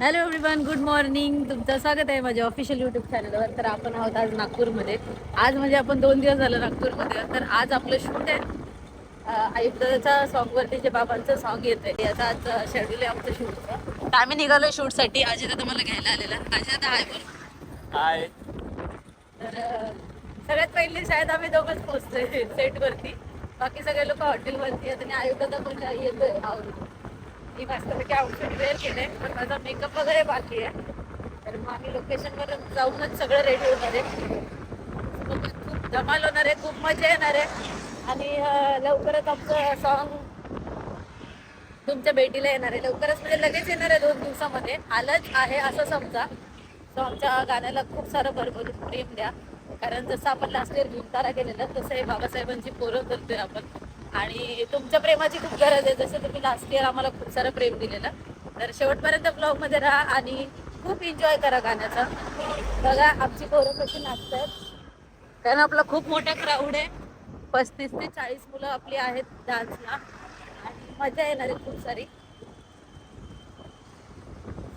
Hello everyone good morning तुमचं स्वागत आहे माझ्या ऑफिशियल युट्यूब चॅनलवर तर आपण आहोत आज नागपूरमध्ये. आज म्हणजे आपण दोन दिवस झालं नागपूरमध्ये. तर आज आपलं शूट आहे. आयुक्ताच्या सॉन्गवरती जे बाबांचं सॉन्ग येतं आहे याचा आज शेड्यूल आहे आमचं शूटचं तर आम्ही निघालो शूटसाठी अजित आता मला घ्यायला आलेला अजित हाय बोल. हाय तर सगळ्यात पहिले शाळेत आम्ही दोघंच पोहोचतोय. सेटवरती बाकी सगळे लोक हॉटेलवरती आहेत आणि आयुक्ताचा पण येतोय. आवडून मी मस्तपैकी आउटफिट वेअर केले पण माझा मेकअप वगैरे बाकी आहे. तर मग आम्ही लोकेशनवर जाऊनच सगळं रेडी होणार आहे. खूप धमाल होणार आहे खूप मजा येणार आहे. आणि लवकरच आमचं सॉन्ग तुमच्या भेटीला येणार आहे. लवकरच म्हणजे लगेच येणार आहे दोन दिवसामध्ये. आलंच आहे असं समजा. सो आमच्या गाण्याला खूप सारं भरभरून प्रेम द्या. कारण जसं आपण लास्ट इयर भीमतारा केलेलं तसं हे बाबासाहेबांची पोरं करतोय आपण. आणि तुमच्या प्रेमाची खूप गरज आहे. जसं तुम्ही लास्ट इयर आम्हाला खूप सारं प्रेम दिलेलं. तर शेवटपर्यंत ब्लॉगमध्ये राहा आणि खूप एन्जॉय करा गाण्याचा. बघा आमची पोरं कशी नाचतात कारण आपला खूप मोठा क्राऊड आहे. पस्तीस ते चाळीस मुलं आपली आहेत डान्सला आणि मजा येणार आहे खूप सारी.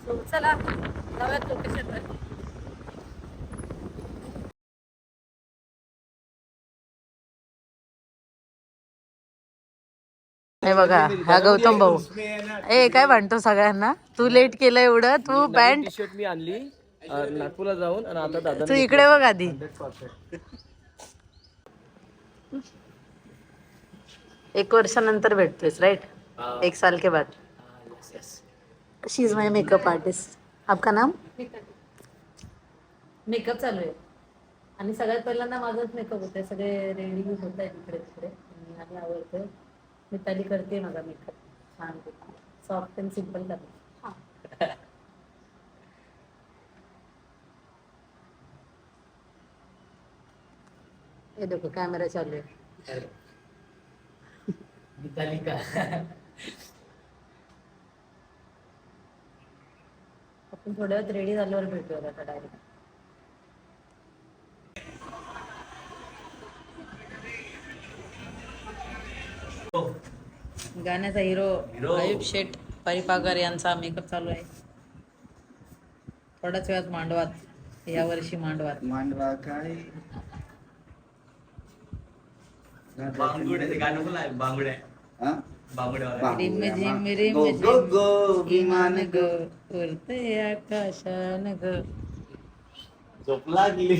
सो चला जाऊयात लोकेशनवर हे बघा हा गौतम भाऊ. ए काय म्हणतो सगळ्यांना? तू लेट केलं एवढं तू पॅन्ट शर्ट मी आणली नागपूरला जाऊन आणि आता दादा तू इकडे बघ आधी. एक वर्षानंतर भेटतोयस राईट एक साल के बाद. She is my makeup artist आपका नाम? मेकअप चालू आहे. आणि सगळ्यात पहिल्यांदा माझाच मेकअप होतोय. सगळे रेडी होत आहेत इकडे तिकडे आणि आम्ही आवडतोय. मिताली करते माझा मेकअप छान सॉफ्ट अँड सिंपल करते ये देखो कैमरा चालू है आपण थोड्या वेळात रेडी झाल्यावर भेटूया आता डायरेक्ट गाण्याचा हिरो आयुब शेठ परिपाकर यांचा मेकअप चालू आहे. थोड्याच वेळात मांडवात या वर्षी मांडवात. मांडवा काय हा? रिम झिम रिम गो, गो, गो, झिम विमान ग उरते आकाशान ग. झोप लागली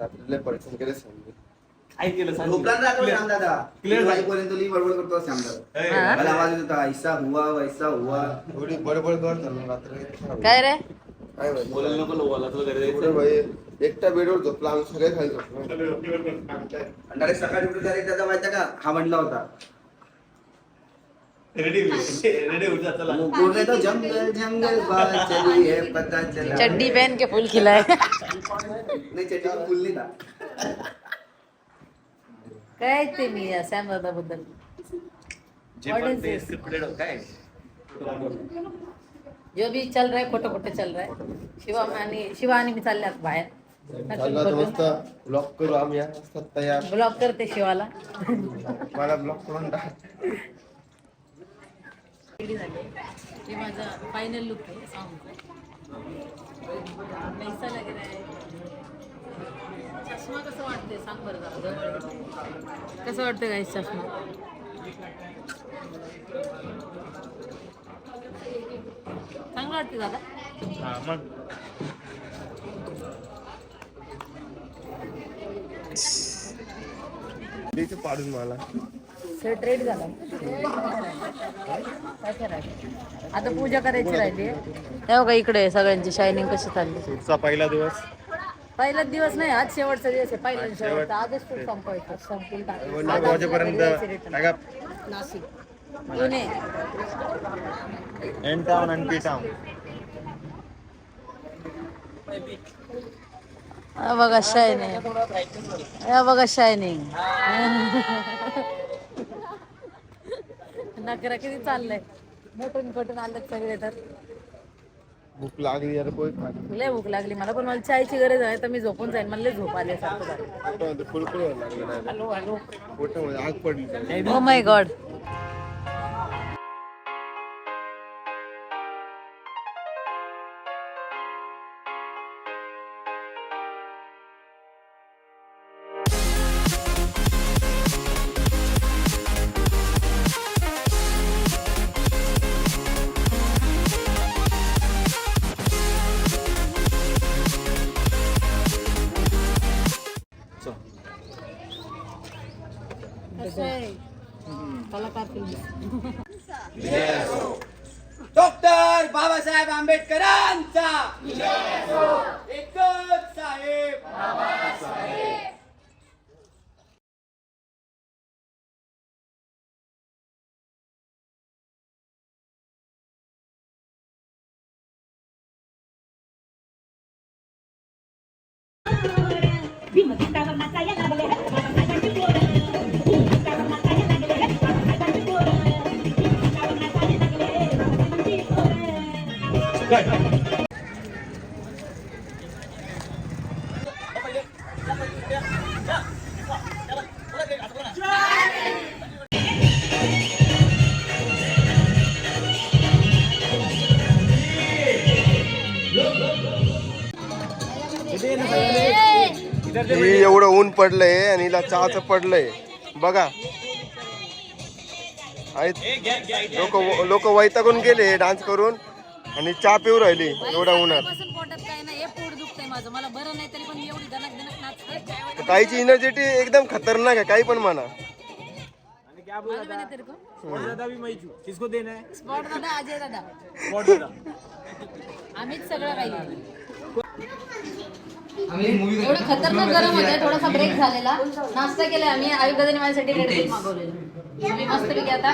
रात्रीला केले समजे. काय केलं सांग. झोपला ना रात्री श्याम दादा Clear तीन झालं. वाजेपर्यंत लई बडबड करतो श्याम दादा ए, हा? मला आवाज येत होता ऐसा हुआ वैसा हुआ. बडबड कर चालू रात्री. काय रे? काय माहिती? बोलायला नको लोवाला तुला घरी एवढं जायचं भाई एकटा बेडवर झोपला आम्ही सगळे खाली झोपलो आणि डायरेक्ट सकाळी उठून दादा माहिती का? हा म्हणला होता. रेडी रेडी होत जा, चला. बोले तो जंगल जंगल बात चली है पता चला. चड्डी पहन के फुल खिलाय नाही चड्डी तो फुल नाही था. काय ते मी सॅम दादा बद्दल जे भी चल रहा है खोटं खोटं चल रहा है. शिवा आणि शिवा आणि मी चालल्यात बाहेर. ब्लॉक करू आम्ही. ब्लॉक करते शिवाला. मला ब्लॉक करून हे माझा फायनल लुक आहे सॉंगचा पैसा लग रहा है चष्मा कसं वाटते सांग बरं जरा. कसं वाटतं गाईस चष्मा? चांगलं वाटते दादा. द्यायचं पाडून मला. सेट रेडी झाला. काय करायचं? आता पूजा करायची राहिली. हे बघा इकडे सगळ्यांची शायनिंग कशी चालली. शूटचा पहिला दिवस. पहिलाच दिवस नाही आज शेवटचा दिवस आहे. पहिला आणि शेवटचा आजच शूट संपवायचं संपून नऊ टाकायचं. वाजेपर्यंत आता return. काय का नाशिक. पुणे. एन टाउन आणि पी टाउन हा बघा शायनिंग हा बघा शायनिंग नकरा किती चाललंय. मोठून कटून आलेत सगळे तर. भूक लागली यार पोय लय भूक लागली. मला पण मला चायची गरज आहे तर मी झोपून जाईन. मला लय झोप आली सारखं. झालं लागली हॅलो हॅलो. पोटामध्ये आग पडली. ओ my god Bima, kita sama saya nggak boleh. पडलंय आणि हिला चहाचं पडलंय. बघा. लोक लोक वैतागून गेले डान्स करून आणि चहा पिऊ राहिली उन्हात. हे एवढी नाचते काहीची एनर्जेटी एकदम खतरनाक आहे काही पण म्हणा. मालूम ना तेरे को? दादा भी मैं छू किसको देना स्पॉट दादा अजय दादा. स्पॉट दादा. आम्हीच सगळं काही. एवढं खतरनाक गरम होतं थोडासा ब्रेक झालेला. नाश्ता केला आम्ही आयुर्वेदाने माझ्यासाठी रेड मागवलेलं. मी मस्त पैकी आता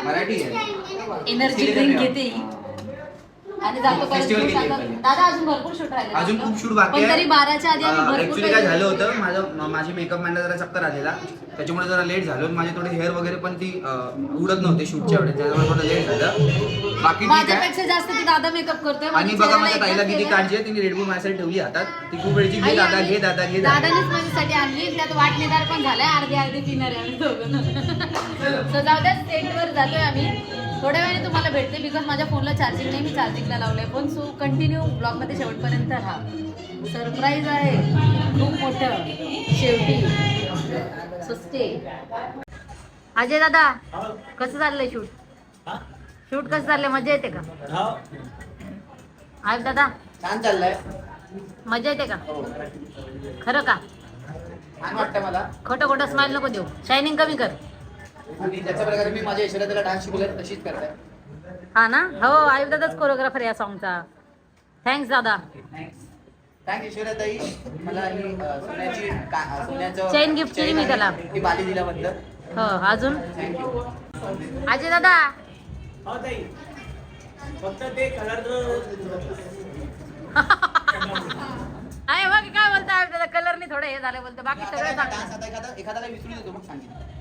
एनर्जी ड्रिंक घेते. आणि जातो परत Festival shoot किती आता. आहे? दादा अजून भरपूर शूट राहिले अजून खूप शूट बाकी पण तरी बाराच्या आधी आम्ही भरपूर ऍक्च्युली काय काही- झालं होतं माझं म- माझी मेकअप मॅनला जरा चक्कर आलेला. त्याच्यामुळे जरा लेट झालो आणि माझे थोडे हेअर वगैरे पण ती अं, उडत नव्हते शूटच्या वेळेस त्याच्यामुळे थोडं लेट झालं. बाकी ठीक आहे. माझ्यापेक्षा जास्त ती दादा मेकअप करतोय आणि माझ्या बघा चेहऱ्याला माझ्या ताईला एकदम किती. काळजी आहे तिने रेडबुल माझ्यासाठी ठेवली हातात ती खूप वेळची घे दादा घे दादा घे दादा. दादानेच माझ्यासाठी आणली त्यात वाटणेदार पण झालाय. अर्धे अर्धे पिणारे आम्ही दोघं. So जाऊ द्या स्टेटवर जातोय आम्ही. थोड्या वेळाने तुम्हाला भेटते बिकॉज माझ्या फोनला चार्जिंग नाही मी चार्जिंगला लावलंय. पण सो कंटिन्यू ब्लॉगमध्ये शेवटपर्यंत राहा. सरप्राईज आहे. खूप मोठं. शेवटी. सो स्टे अजय दादा कसं चाललंय शूट शूट कसं चाललंय? मजा येते का? आहे दादा? छान चाललंय. मजा येते का? खरं का? मला. खोटं खोटं स्माइल नको देऊ. शायनिंग कमी कर. आणि ज्याच्या प्रकारे मी माझ्या इशाऱ्याला डान्स शिकवलाय तशीच करताय. हा ना? हो आयुष दादाच कोरिओग्राफर या सॉंगचा थँक्स दादा. थँक ईश्वरा ताई मला ही अं, सोन्याची का- अं, सोन्याचं Chain gift केली मी आणि त्याला. ही बाली दिल्याबद्दल हो अजून? थँक्यू अजय दादा. हो ताई. फक्त ते कलर आहे बघ काय बोलतो आयुष दादा? कलरनी थोडं हे झालं बोलतो. बाकी सगळं डान्स चांगलं. आता एखादा एखाद्याला विसरून येतो मग सांगितलं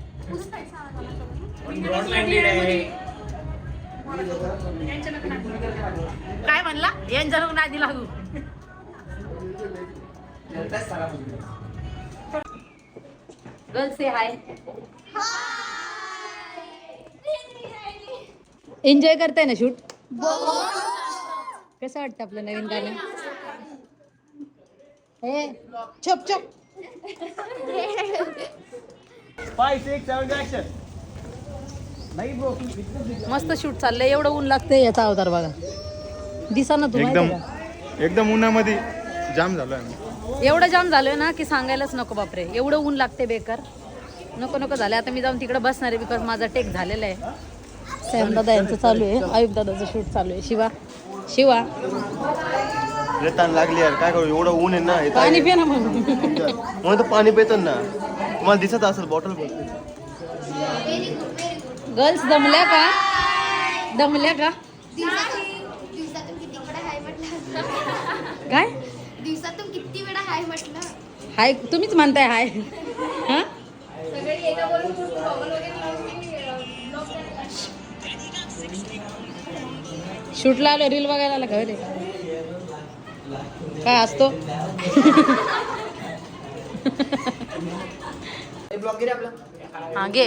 काय म्हणला यांच्या लोक नाही दिला तू त्याच सारा गर्ल से हाय एन्जॉय करताय ना शूट कसं वाटतं आपलं नवीन गाणं? हे चप चप. मस्त शूट चाललंय. एवढं ऊन लागतंय याचा अवतार बघा. दिसा ना तुम्ही एकदम एकदम उन्हामध्ये जाम झालो आम्ही. एवढं जाम झालोय ना की सांगायलाच नको बापरे. एवढं ऊन लागते बेकार. नको नको झालं आता मी जाऊन तिकडे बसणार आहे बिकॉज माझा टेक झालेला आहे. सॅम दादा यांचं चालू आहे. आयुब दादाचं शूट चालू आहे. शिवा. शिवा. रेतान लागली यार. काय करू? एवढं ऊन आहे ना हे पाणी पिया ना मग. म्हणून तर पाणी पितो ना. तुम्हाला दिसत असेल बॉटल गर्ल्स दमल्या का? दमल्या का? काय? दिवसातून किती वेळा हाय म्हटलं हाय तुम्हीच म्हणताय हाय. हा? शूटला आलो रील बघायला आला का? रे काय असतो? ब्लॉग गिरे आपला. हा घे.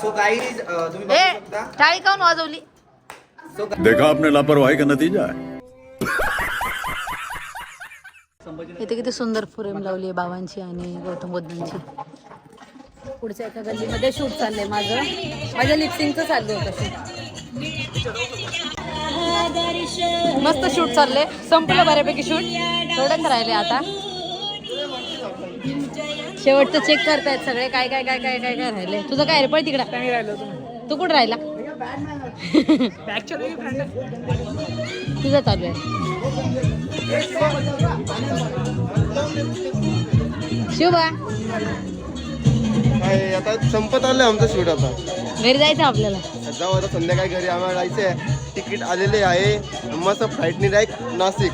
सो काही तुम्ही ए बघू शकता. टाळी काऊन वाजवली? सो देखा आपने लापरवाही का नतीजा है। इथे किती सुंदर फ्रेम लावली आहे बाबांची आणि गौतम बुद्धांची. पुढच्या एका गल्लीमध्ये शूट चाललंय माझं. माझ्या लिपसिंगचं चाललं होतं शूट मस्त शूट चाललंय. संपलं बऱ्यापैकी शूट. थोडंच राहिले आता. शेवटचं चेक करतायत सगळे. काय काय काय काय काय काय राहिले? तुझं काय रे? पळ तिकडं. तू कुठं राहिला? तुझं चालू आहे. काय आता संपत आलं आमचं शूट आता. घरी जायचं आपल्याला. जाऊ आता संध्याकाळी घरी आम्हाला जायचंय. तिकीट आलेले आहे. मस्त फ्लाईटनी डायरेक्ट नाशिक.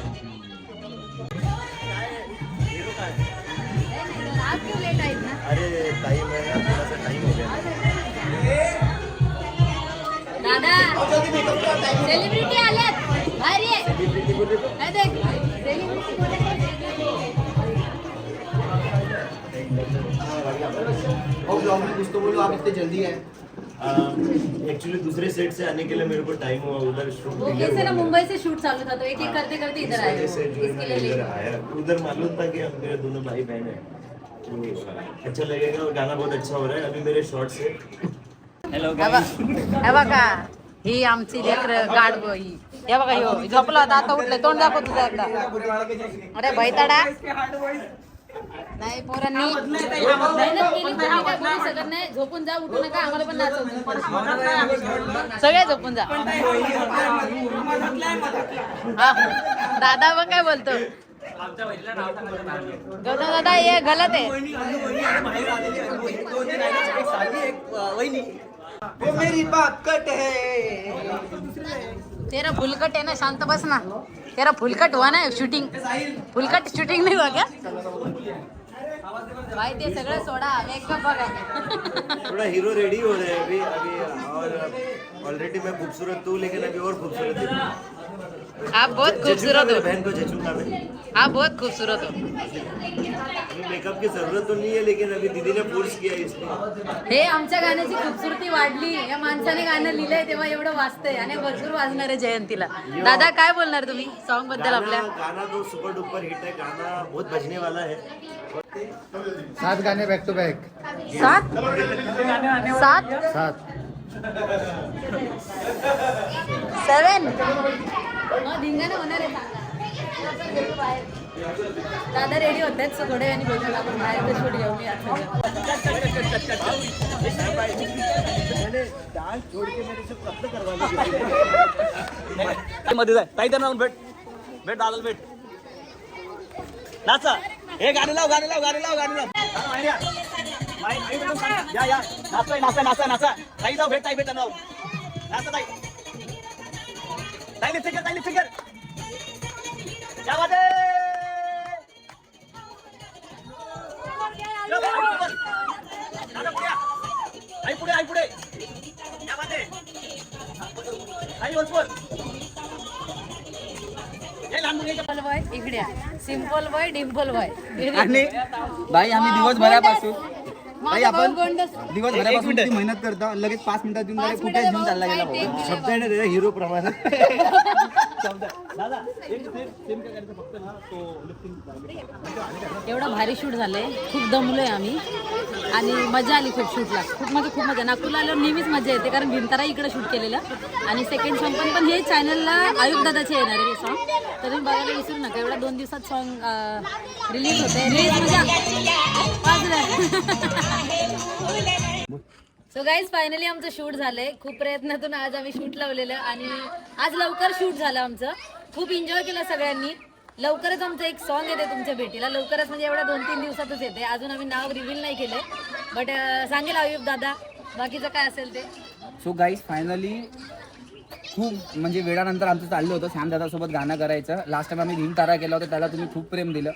सेलिब्रिटी आल्यात भारी आहे हे देख, celebrity कोण आहे? और ब्लॉग में कुछ तो बोलो आप इतने जल्दी है। एक्चुअली दूसरे सेट से आने के लिए मेरे को टाइम हुआ उधर शूट वो ना मुंबई से शूट चालू था तो एक एक करते करते इधर आए है इसके लिए इधर आया। उधर मालूम था कि हम मेरे दोनों भाई बहन हैं। तो अच्छा लगेगा और गाना बहुत अच्छा हो रहा है अभी मेरे शॉर्ट से हॅलो हे बघ- हे ही आमची लेकर गाड ही हे बघा ह्यो झोपला होता आता उठले तोंड दाखव तुझं एकदा अरे भैताडा नाही पोरांनी झोपून जा उठू नका आम्हाला पण नाचवतो सगळे झोपून जा दादा मग काय बोलतो गौतम दादा हे गलत आहे वो मेरी बात कट है। तेरा फुलकट है ना शांत बस ना। तेरा फुलकट हुआ ना शूटिंग फुलकट शूटिंग नहीं हुआ क्या? भाई ते सगळं सोडा मेकअप बघा थोड़ा हीरो रेडी हो रहे हैं अभी अभी और ऑलरेडी मैं खूबसूरत हूँ लेकिन अभी और खूबसूरत आप बहुत खूबसूरत हो। बहन को जचूँगा मैं आप बहुत खूबसूरत हो। मेकअप की जरूरत तो नहीं है लेकिन अभी दीदी ने फोर्स किया इसमें हे आमच्या गाण्याची खूबसूरती वाढली. या माणसाने गाणं लिहिलंय तेव्हा एवढं वाचतंय आणि भरपूर वाजणार आहे जयंतीला. दादा काय बोलणार तुम्ही सॉन्गबद्दल आपल्या? गाना तो सुपर डुपर हिट है गाना बहुत बजने वाला है सात गाणे बॅक टू बॅक सात? सात? सात. सेवन मग धिंगाणा होणार आहे. दादा रेडी होत आहेत सो थोड्या वेळाने भेटूया आपण बाहेर शूट घेऊ मी आता मध्ये जाय. ताई त्यांना भेट. भेट दादाला भेट. नाचा. हे गाणी लाव गाणी लाव गाणी लाव गाणी लाव. या या. नाचा नाचा नाचा नाचा. ताई जाऊ भेट ताई भेट नाव नाचा ताई. ताई लिफ्ट कर ताई लिफ्ट कर क्या आई पुढे. आई आई इकडे सिंपल बॉय डिम्पल बॉय आणि बाई आम्ही दिवसभरापासून बाई आपण दिवसभरापासून किती मेहनत करतो लगेच पाच मिनिटात येऊन फुटेज घेऊन चालला गेला शब्द हिरो प्रमाणे. दादा एक सेम सेम काय करायचं फक्त ना तो लिफ्टिंग एवढं भारी शूट झालंय. खूप दमलोय आम्ही. आणि मजा आली खूप शूटला. खूप म्हणजे खूप मजा. नागपूरला आल्यावर नेहमीच मजा येते कारण भिंतारा इकडे शूट केलेलं. आणि सेकंड सॉन्ग पण पण हे चॅनलला आयुष दादाचे येणार आहे सॉन्ग तर तुम्ही बघायला विसरू नका. एवढ्या दोन दिवसात सॉन्ग रिलीज होते रिलीज म्हणजे सो गाईज फायनली आमचं शूट झालंय. खूप प्रयत्नातून आज आम्ही शूट लावलेलं आणि आज लवकर शूट झालं आमचं. खूप एन्जॉय केलं सगळ्यांनी. लवकरच आमचं एक सॉन्ग येते तुमच्या भेटीला. लवकरच म्हणजे एवढ्या दोन तीन दिवसातच येते. अजून आम्ही नाव रिव्हील नाही केलंय. बट सांगेल अयुब दादा. बाकीचं काय असेल ते? सो गाईज फायनली खूप म्हणजे वेळानंतर आमचं चाललं होतं. श्याम दादासोबत गाणं करायचं. लास्ट टाइम आम्ही भीम तारा केला होता त्याला तुम्ही खूप प्रेम दिलं.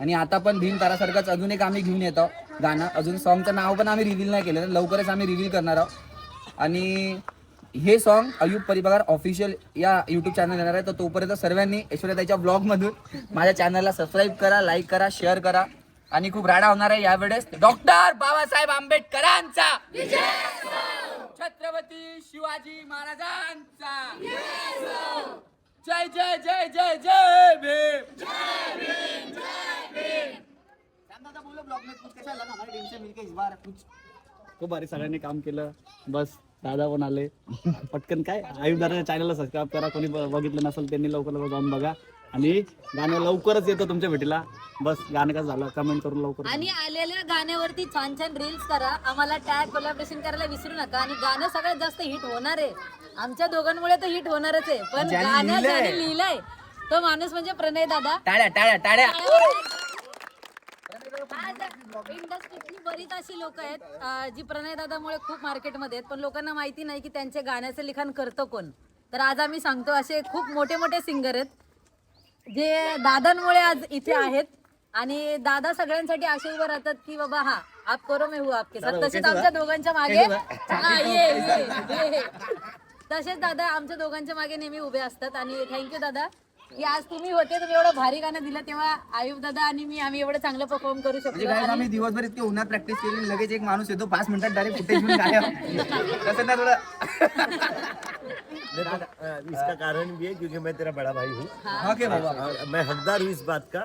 आणि आता पण भीम तारासारखंच अजून एक आम्ही घेऊन येतो गाणं. अजून सॉन्गचं नाव पण आम्ही रिव्हील नाही केलं लवकरच आम्ही रिव्हील करणार आहोत. आणि हे सॉन्ग अयुब परिपगार ऑफिशियल या यूट्यूब चॅनल येणार आहे. तर तोपर्यंत सर्वांनी ऐश्वर्याताईच्या ब्लॉगमधून माझ्या चॅनलला सबस्क्राईब करा लाईक करा शेअर करा. आणि खूप राडा होणार आहे यावेळेस डॉक्टर बाबासाहेब आंबेडकरांचा. छत्रपती शिवाजी महाराजांचा. जय जय जय जय जय भीम. खूप भारी सगळ्यांनी काम केलं. बस दादा पण आले. पटकन काय? आयुष दादा चॅनलला सबस्क्राईब करा. कोणी बघितलं नसेल त्यांनी लवकर लवकर जाऊन बघा. आणि गाणं लवकरच येतं तुमच्या भेटीला. बस गाणं कसं झालं? कमेंट करून लवकर आणि आलेल्या गाण्यावरती छान छान रील्स करा. आम्हाला टॅग कोलॅबरेशन करायला विसरू नका. आणि गाणं सगळ्यात जास्त हिट होणार आहे. आमच्या दोघांमुळे तर हिट होणारच आहे. पण गाणं. ज्याने लिहिलंय. तो माणूस म्हणजे प्रणय दादा. टाळ्या टाळ्या. टाळ्या. इंडस्ट्रीतली बरीच अशी लोक आहेत जी प्रणय दादामुळे खूप मार्केटमध्ये आहेत पण लोकांना माहिती नाही की त्यांचे गाण्याचं लिखाण करतं कोण. तर आज आम्ही सांगतो असे खूप मोठे मोठे सिंगर आहेत जे दादांमुळे आज इथे आहेत. आणि दादा सगळ्यांसाठी असे उभे राहतात की बाबा हा आप करो मैं हूँ आपके. साथ तसेच आमच्या दोघांच्या मागे हा, ये, ये, ये. तसेच दादा आमच्या दोघांच्या मागे नेहमी उभे असतात. आणि थँक्यू दादा. की आज तुम्ही होते तुम्ही एवढं भारी गाणं दिलं तेव्हा आयुब दादा आणि मी आम्ही एवढं चांगलं परफॉर्म करू म्हणजे शकतो काय आणि आम्ही दिवसभर इतके उन्हात प्रॅक्टिस केली लगेच एक माणूस येतो पाच मिनिटात डायरेक्ट फुटेज घेऊन गायब तसं ना थोडं. देखो, अ, इसका कारण भी है क्योंकि मैं तेरा बड़ा भाई हूँ। ओके बाबा और मैं हकदार हूँ इस बात का।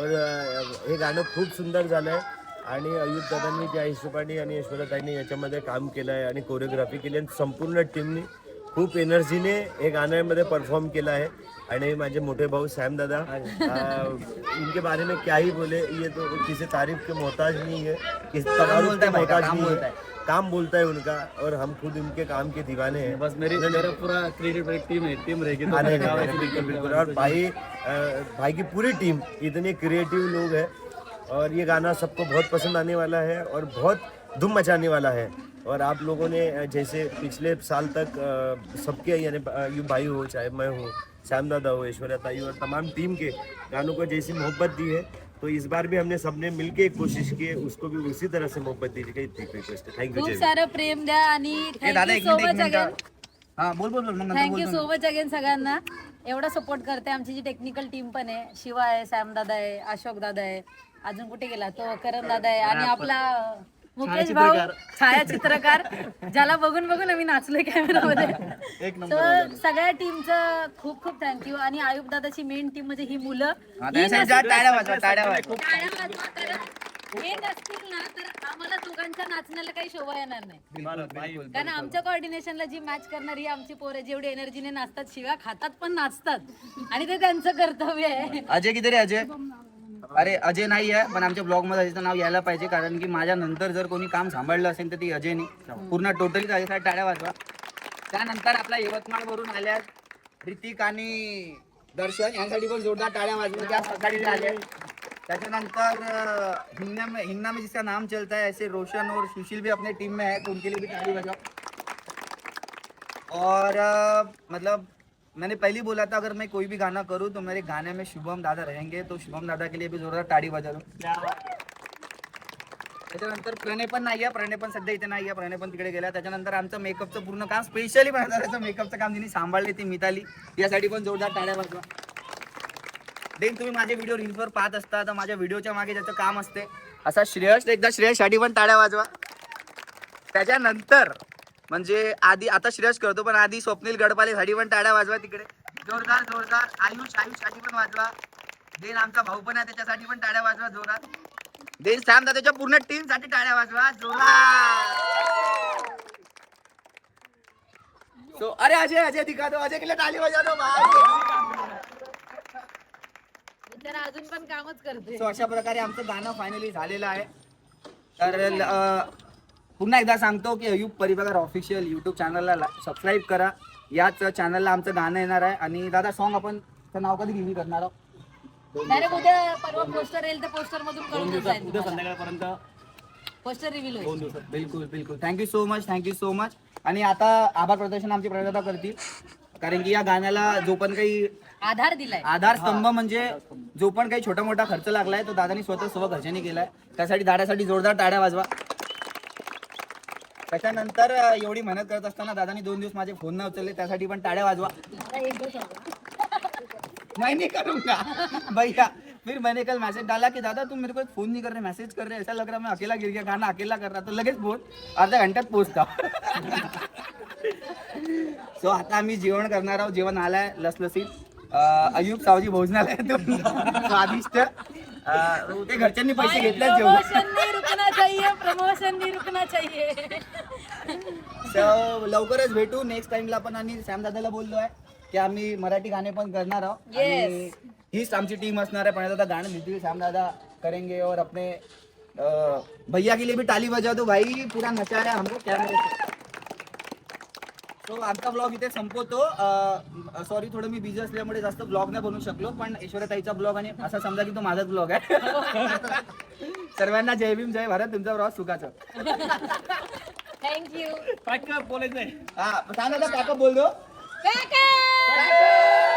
और अ, हे गाणं खूप सुंदर झालं आहे आणि अयुब दादांनी त्या हिशोबाने आणि ऐश्वर्याताईंनी याच्यामध्ये काम केलं आहे आणि कोरिओग्राफी केली आणि संपूर्ण टीमने खूप एनर्जीने हे गाण्यामध्ये परफॉर्म केलं आहे. आणि माझे मोठे भाऊ सैम दादा इनके बारे में क्या ही बोले ये तो किसी तारीफ़ के मोहताज नहीं है किसी बोलता के मोहताज नहीं है। काम बोलता है उनका और हम खुद उनके काम के दीवाने हैं। बस मेरी पूरा क्रेडिट एक टीम है टीम रहेगी तो हाँ, बिल्कुल और भाई भाई की पूरी टीम इतने क्रिएटिव लोग हैं और ये गाना सबको बहुत पसंद आने वाला है और बहुत धूम मचाने वाला है। और आप लोगों ने जैसे पिछले साल तक सबके यानी यू भाई हो चाहे मैं हूँ श्याम दादा हो ऐश्वर्या ताई और तमाम टीम के गानों को जैसी मोहब्बत दी है तो इस बार भी हमने सबने मिलके एक कोशिश की है उसको भी उसी तरह से मोहब्बत दीजिएगा इतनी रिक्वेस्ट है। थैंक यू खूप सारं प्रेम द्या आणि थँक्यू एक so minute much again minute. हा बोल बोल बोल मग नंतर थँक्यू बोलतो सो मच अगेन सगळ्यांना. एवढा सपोर्ट करते आमची जी टेक्निकल टीम पण आहे. शिवा आहे सॅम दादा आहे अशोक दादा आहे. अजून कुठे गेला? तो करण दादा आहे आणि आपला मुकेश भाऊ छायाचित्रकार ज्याला बघून बघून आम्ही नाचलोय कॅमेरामध्ये So, सगळ्या टीमचं खूप खूप थँक्यू आणि आयुब दादाची मेन टीम म्हणजे ही मुलं. हा, नसतील- हे ना तर आम्हाला दोघांच्या नाचण्याला काही शोभा येणार नाही. कारण आमच्या कोऑर्डिनेशनला जी मॅच करणारी आमची पोरं जेवढी एनर्जीने नाचतात शिव्या खातात पण नाचतात. आणि ते त्यांचं कर्तव्य आहे. अजय किती रे अजय? अरे अजय नाही आहे पण आमच्या ब्लॉगमध्ये अजयचं नाव यायला पाहिजे कारण की माझ्या नंतर जर कोणी काम सांभाळलं असेल तर ती अजयनी. पूर्ण टोटली अजयसाठी टाळ्या वाजवा. त्यानंतर आपला यवतमाळ वरून आल्या ऋतिक आणि दर्शन यांसाठी पण जोरदार टाळ्या वाजवल्या त्या सकाळी त्याच्यानंतर हिंगना में हिंगना में जिसका नाम चलता है ऐसे रोशन और सुशील भी अपने टीम में है तो उनके लिए भी ताली बजाओ और मतलब मैंने पहले ही बोला था अगर मैं कोई भी गाना करूँ तो मेरे गाने में शुभम दादा रहेंगे तो शुभम दादा के लिए भी जोरदार टाळी बजा दो। त्याच्यानंतर प्रणय पण नाही आहे प्रणय पण सध्या इथे नाही आहे प्रणय पण तिकडे गेला. त्याच्यानंतर आमचं मेकअपचं पूर्ण काम स्पेशली त्याचं मेकअपचं काम तिने सांभाळले ती मिताली. यासाठी पण जोरदार टाळ्या वाजवा. देन तुम्ही माझे व्हिडिओ रील्सवर पाहत असता तर माझ्या व्हिडिओच्या मागे ज्याचं काम असते असा श्रेयस एकदा श्रेयससाठी पण टाळ्या वाजवा. त्याच्यानंतर म्हणजे आधी आता श्रेयस करतो पण आधी स्वप्नील गडपालेसाठी पण टाळ्या वाजवा तिकडे. जोरदार जोरदार. आयुष आयुषसाठी पण वाजवा. देन आमचा भाऊ पण आहे त्याच्यासाठी पण टाळ्या वाजवा जोरात. देन सॅम दादाच्या पूर्ण टीमसाठी टाळ्या वाजवा जोरात. सो अरे अजय अजय दिखा दो अजय के लिए टाळी वाजवा दो अजून पण कामच करते. सो अशा प्रकारे आमचं गाणं फायनली झालेलं आहे. तर पुन्हा एकदा सांगतो की अयुब परिवार ऑफिशियल यूट्यूब चॅनलला सबस्क्राईब करा. याच चॅनलला आमचं गाणं येणार आहे. आणि दादा सॉन्ग आपण त्याचं नाव कधी रिव्ह्यू करणार आहोत? डायरेक्ट उद्या परवा पोस्टर येईल तर पोस्टर मधून कळून जाईल उद्या संध्याकाळपर्यंत. पोस्टर रिव्हील होईल. दोन दिवसात. बिलकुल बिलकुल. Thank you so much thank you so much आणि आता आभार प्रदर्शन आमचे प्रदाता करतील. कारण की या गाण्याला जो पण काही आधार दिलाय. आधारस्तंभ म्हणजे जो पण काही छोटा मोठा खर्च लागलाय तो दादानी स्वतः सर्व घरच्यांनी केलाय. त्यासाठी दादासाठी जोरदार टाळ्या वाजवा. त्याच्यानंतर एवढी मेहनत करत असताना दादानी दोन दिवस माझे फोन न उचलले त्यासाठी पण टाळ्या वाजवा. मैं करूंगा भैया फिर मैंने कल मैसेज डाला कि दादा तुम मेरे को फोन नहीं कर रहे मैसेज कर रहे ऐसा लग रहा मैं अकेला गिर गया गाना अकेला कर रहा तो लगेच फोन अर्ध्या घंट्यात पोहोचता सो आता आम्ही जेवण करणार आहोत जेवण आलाय लसलसीत. अयुब सावजी भोजनालय स्वादिष्ट. ते घरच्यांनी पैसे जेवण प्रमोशन नहीं रुकना चाहिए प्रमोशन नहीं रुकना चाहिए So, लवकरच भेटू. नेक्स्ट टाइमला पण आणि सॅम दादाला बोललो आहे की आम्ही मराठी गाणे पण करणार आहोत. आणि हीच आमची टीम असणार आहे. पण आता गाणं लिहितील सॅम दादा करेंगे और अपने अ, भैया के लिए भी ताली बजा दो भाई. पूरा नचा रहा है हमको कॅमेरे तो आजचा ब्लॉग इथे संपवतो. सॉरी थोडं मी बिझी असल्यामुळे जास्त ब्लॉग नाही बनवू शकलो पण ऐश्वर्याताईचा ब्लॉग आणि असा समजा की तो माझाच ब्लॉग आहे. सर्वांना जय भीम जय भारत तुमचा प्रवास सुखाचा. थँक्यू बोलायचंय. हा सांग काका बोल दो काका!